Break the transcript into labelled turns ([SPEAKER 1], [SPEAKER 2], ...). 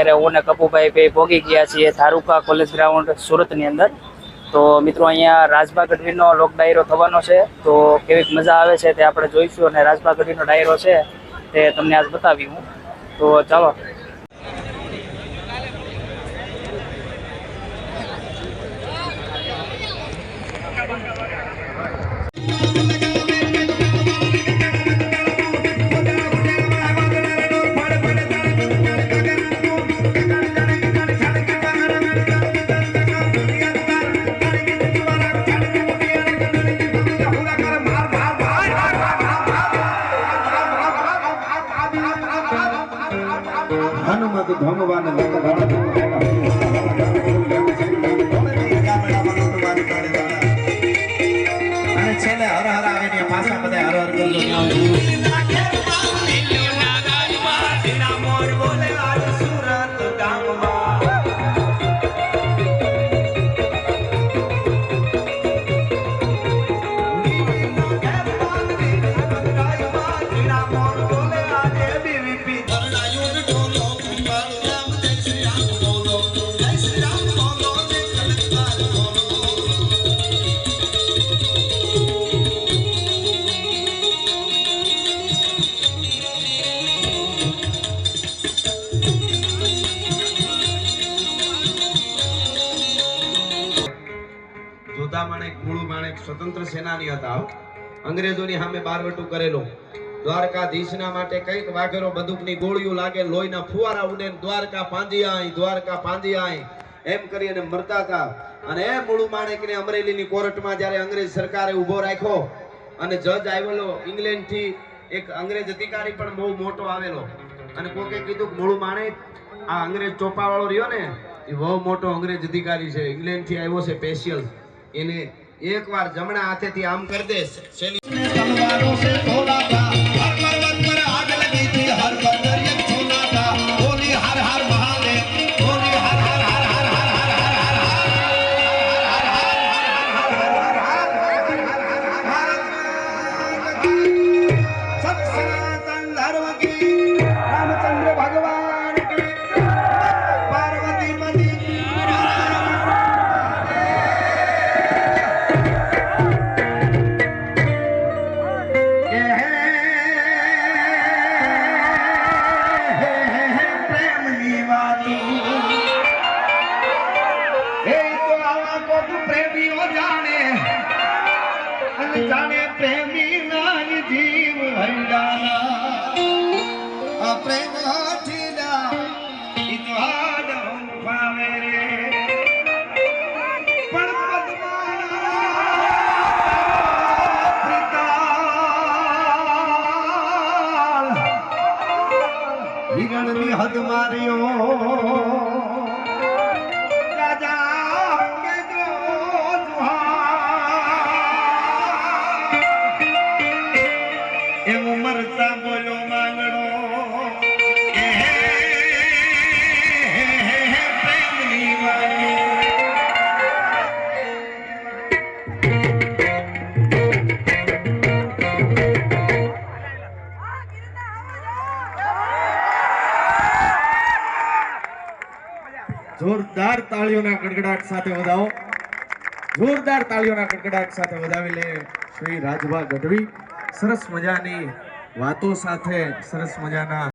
[SPEAKER 1] અત્યારે હું ને કપુભાઈ ભાઈ ભોગી ગયા છીએ ધારુકા કોલેજ ગ્રાઉન્ડ સુરતની અંદર. તો મિત્રો અહીંયા રાજભા ગઢવીનો લોક ડાયરો થવાનો છે. તો કેવીક મજા આવે છે તે આપણે જોઈશું અને રાજભા ગઢવીનો ડાયરો છે તે તમને આજ બતાવી હું. તો ચાલો.
[SPEAKER 2] ভগবান
[SPEAKER 3] જોધા માણેક મૂળું માણેક સ્વતંત્ર સેનાની હતા. અંગ્રેજોની સામે બારવટું કરેલું. દ્વારકાધીશના માટે કંઈક વાઘેરો બંદૂકની ગોળીઓ લાગે, લોહીના ફુવારા ઉડે દ્વારકા પાંદિયાય દ્વારકા પાંદિયાય એમ કરી મરતા હતા. અને એ મૂળું માણેકને અમરેલીની કોર્ટમાં જ્યારે અંગ્રેજ સરકારે ઊભો રાખ્યો અને જજ આવેલો, ઇંગ્લેન્ડથી એક અંગ્રેજ અધિકારી પણ બહુ મોટો આવેલો. અને કોકે કીધું કે મૂળું માણેક આ અંગ્રેજ ચોપાવાળો રહ્યો ને, એ બહુ મોટો અંગ્રેજ અધિકારી છે. ઇંગ્લેન્ડથી આવ્યો છે સ્પેશિયલ એને એકવાર જમણા હાથેથી આમ કરી દે.
[SPEAKER 2] જાણે પ્રેમી ના જીવ હરિયાના પ્રેમ જુહાર. મરતા બોલો વાણી. જોરદાર તાળીઓના ગડગડાટ સાથે વધાવો જોરદાર તાળીઓના ગડગડાટ સાથે વધાવી લે શ્રી રાજભા ગઢવી સરસ મજાની વાતો સાથે સરસ મજાના